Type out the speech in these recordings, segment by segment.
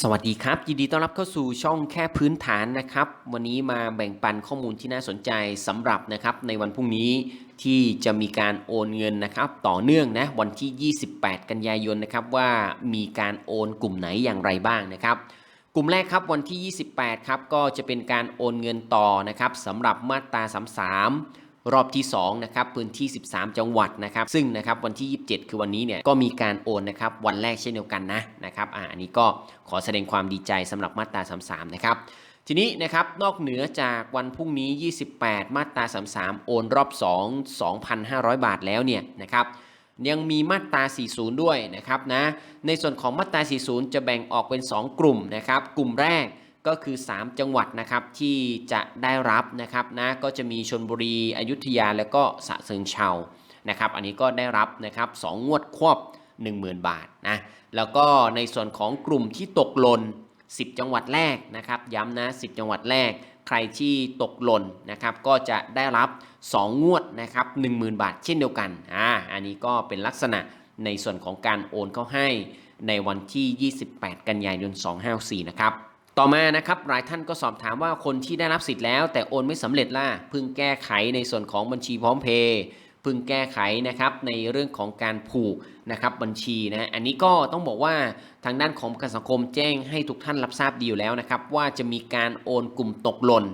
สวัสดีครับ ยินดีต้อนรับเข้าสู่ช่องแค่พื้นฐานนะครับ วันนี้มาแบ่งปันข้อมูลที่น่าสนใจสำหรับนะครับในวันพรุ่งนี้ที่จะมีการโอนเงินนะครับ ต่อเนื่องนะวันที่ 28 กันยายนนะครับว่ามีการโอนกลุ่มไหนอย่างไรบ้างนะครับ กลุ่มแรกครับวันที่ 28 ครับก็จะเป็นการโอนเงินต่อนะครับสำหรับมาตรา 33 รอบที่2นะครับพื้นที่ 13 จังหวัดนะครับซึ่งนะครับวันที่ 27 คือวันนี้เนี่ยก็มีการโอนนะครับวันแรกเช่นเดียวกันนะนะครับอ่าอันนี้ก็ขอแสดงความดีใจสำหรับมาตรา 33 นะครับทีนี้นะครับนอกเหนือจากวันพรุ่งนี้ 28 มาตรา 33 โอนรอบ 2 2,500 บาทแล้วเนี่ยนะครับยังมีมาตรา 40 ด้วยนะครับนะในส่วนของมาตรา 40 จะแบ่งออกเป็น 2 กลุ่มนะครับกลุ่มแรก ก็คือ 3 จังหวัดนะครับที่จะได้รับนะครับนะก็จะมีชนบุรีอยุธยาแล้วก็สะเชิงเชานะครับ อันนี้ก็ได้รับนะครับ2งวดควบ10,000 บาทนะแล้วก็ในส่วนของกลุ่มที่ตกหล่น10 จังหวัดแรกนะครับ ย้ำนะ 10 จังหวัดแรก ใครที่ตกหล่นนะครับ ก็จะได้รับ 2 งวดนะครับ10,000 บาทเช่นเดียวกันอ่าอันนี้ก็เป็นลักษณะในส่วนของการโอนเข้าให้ในวันที่ 28 กันยายน 254นะครับ ต่อมานะครับหลายท่านก็สอบถามว่าคนที่ได้รับสิทธิ์แล้ว แต่โอนไม่สำเร็จล่ะพิ่งแก้ไขในส่วนของบัญชีพร้อมเพย์พิ่งแก้ไขนะครับในเรื่องของการผูกนะครับบัญชีนะอันนี้ก็ต้องบอกว่าทางด้านของประกันสังคมแจ้งให้ทุกท่านรับทราบดีอยู่แล้วนะครับว่าจะมีการโอนกลุ่มตกหล่น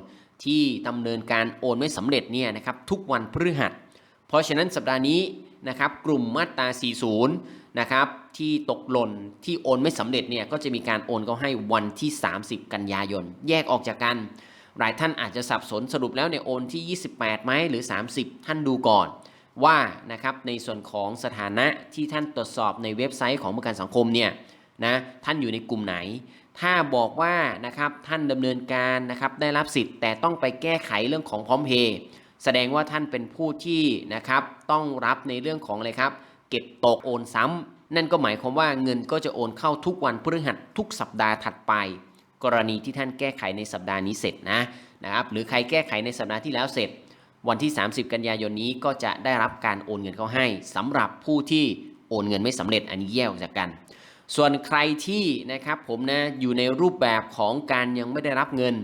ที่ดำเนินการโอนไม่สำเร็จเนี่ยนะครับทุกวันพฤหัส เพราะฉะนั้นสัปดาห์นี้นะครับกลุ่มมาตรา 40 นะครับที่ตกหล่นที่โอนไม่สำเร็จเนี่ยก็จะมีการโอนเขาให้วันที่ 30 กันยายน แยกออกจากกัน หลายท่านอาจจะสับสนสรุปแล้วเนี่ยโอนที่ 28ไหมหรือ 30 ท่านดูก่อน ว่านะครับในส่วนของสถานะที่ท่านตรวจสอบในเว็บไซต์ของประกันสังคมเนี่ยนะท่านอยู่ในกลุ่มไหน ถ้าบอกว่านะครับท่านดำเนินการนะครับได้รับสิทธิ์แต่ต้องไปแก้ไขเรื่องของพร้อมเพย์แสดงว่าท่านเป็นผู้ที่นะครับต้องรับในเรื่องของอะไรครับ เก็บตกโอนซ้ำนั่นก็หมายความว่าเงินก็จะโอนเข้าทุกวันพฤหัสทุกสัปดาห์ถัดไป กรณีที่ท่านแก้ไขในสัปดาห์นี้เสร็จนะนะครับหรือใครแก้ไขในสัปดาห์ที่แล้วเสร็จ วันที่ 30 กันยายนนี้ก็จะได้รับการโอนเงินเข้าให้สำหรับผู้ที่โอนเงินไม่สำเร็จอันนี้แยกออกจากกัน ส่วนใครที่นะครับผมนะอยู่ในรูปแบบของการยังไม่ได้รับเงิน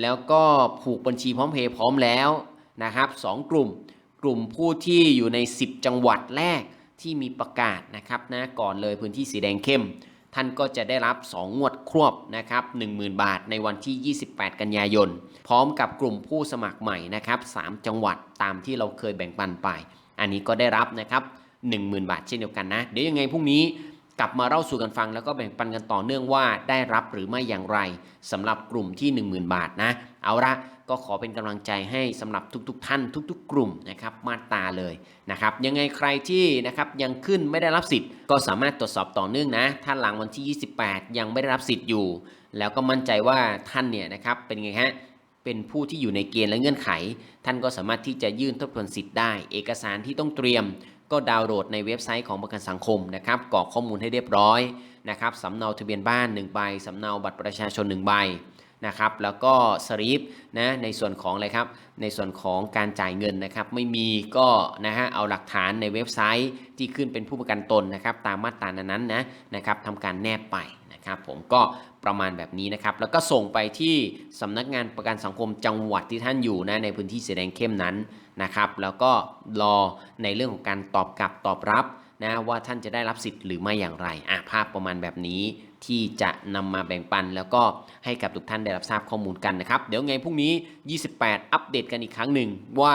แล้วก็ผูกบัญชีพร้อมเพย์พร้อมแล้วนะครับสองกลุ่มกลุ่มผู้ที่อยู่ใน 10 จังหวัดแรก ที่มีประกาศนะครับนะก่อนเลยพื้นที่สีแดงเข้ม ท่านก็จะได้รับ 2 งวดครวบนะครับ10,000 บาทในวันที่ 28 กันยายน พร้อมกับกลุ่มผู้สมัครใหม่นะครับ3จังหวัดตามที่เราเคยแบ่งปันไป อันนี้ก็ได้รับนะครับ10,000 บาทเช่นเดียวกันนะ เดี๋ยวยังไงพรุ่งนี้ กลับมาเล่าสู่กันฟังแล้วก็แบ่งปันกันต่อเนื่องว่าได้รับหรือไม่อย่างไรสำหรับกลุ่มที่ 10,000 บาทนะ เอาละก็ขอเป็นกำลังใจให้สำหรับทุก ๆ ท่านทุก ๆ กลุ่มนะครับมาตาเลยนะครับยังไงใครที่นะครับยังขึ้นไม่ได้รับสิทธิ์ ก็สามารถตรวจสอบต่อเนื่องนะถ้าหลังวันที่ 28 ยังไม่ได้รับสิทธิ์อยู่ แล้วก็มั่นใจว่าท่านเนี่ยนะครับเป็นไงฮะเป็นผู้ที่อยู่ในเกณฑ์และเงื่อนไข ท่านก็สามารถที่จะยื่นทบทวนสิทธิ์ได้ เอกสารที่ต้องเตรียม ก็ดาวน์โหลดในเว็บไซต์ของประกันสังคมนะครับกรอกข้อมูลให้เรียบร้อยนะครับสำเนาทะเบียนบ้าน1ใบสำเนาบัตรประชาชน1ใบ นะครับ แล้วก็สลิปนะในส่วนของอะไรครับ ในส่วนของการจ่ายเงินนะครับ ไม่มีก็นะฮะเอาหลักฐานในเว็บไซต์ที่ขึ้นเป็นผู้ประกันตนนะครับ ตามมาตรานั้นๆนะนะครับทำการแนบไปนะครับผมก็ประมาณแบบนี้นะครับ แล้วก็ส่งไปที่สำนักงานประกันสังคมจังหวัดที่ท่านอยู่นะในพื้นที่สีแดงเข้มนั้นนะครับ แล้วก็รอในเรื่องของการตอบกลับตอบรับ นะว่าท่านจะได้รับสิทธิ์หรือไม่อย่างไรอะภาพประมาณแบบนี้ที่จะนำมาแบ่งปัน แล้วก็ให้กับทุกท่านได้รับทราบข้อมูลกันนะครับ เดี๋ยวไงพรุ่งนี้ 28 อัปเดตกันอีกครั้งหนึ่งว่า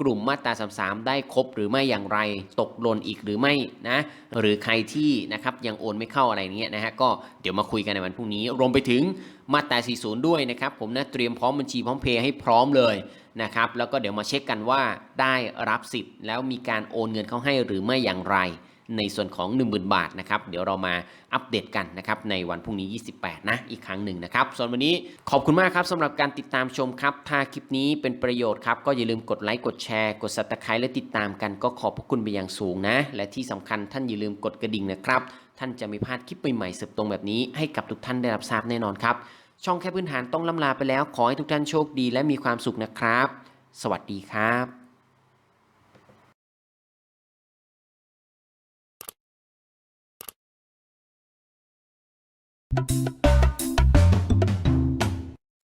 กลุ่มมาตรา33 ได้ครบหรือไม่อย่างไร ตกหล่นอีกหรือไม่นะ หรือใครที่นะครับยังโอนไม่เข้าอะไรเงี้ยนะฮะก็เดี๋ยวมาคุยกันในวันพรุ่งนี้ รวมไปถึงมาตรา40 ด้วยนะครับ ผมนะเตรียมพร้อมบัญชีพร้อมเพย์ให้พร้อมเลยนะครับ แล้วก็เดี๋ยวมาเช็คกันว่าได้รับสิทธิ์ แล้วมีการโอนเงินเข้าให้หรือไม่อย่างไร ในส่วนของ 10,000 บาทนะครับเดี๋ยวเรามาอัปเดตกันนะครับในวันพรุ่งนี้ 28 นะอีกครั้งหนึ่งนะครับส่วนวันนี้ขอบคุณมากครับสำหรับการติดตามชมครับ ถ้าคลิปนี้เป็นประโยชน์ครับ ก็อย่าลืมกดไลค์กดแชร์ กด subscribe และติดตามกันก็ขอบพระคุณไปอย่างสูงนะ และที่สำคัญท่านอย่าลืมกดกระดิ่งนะครับ ท่านจะไม่พลาดคลิปใหม่ๆเสิร์ฟตรงแบบนี้ให้กับทุกท่านได้รับทราบแน่นอนครับช่องแค่พื้นฐานต้องล่ำลาไปแล้ว ขอให้ทุกท่านโชคดีและมีความสุขนะครับ สวัสดีครับ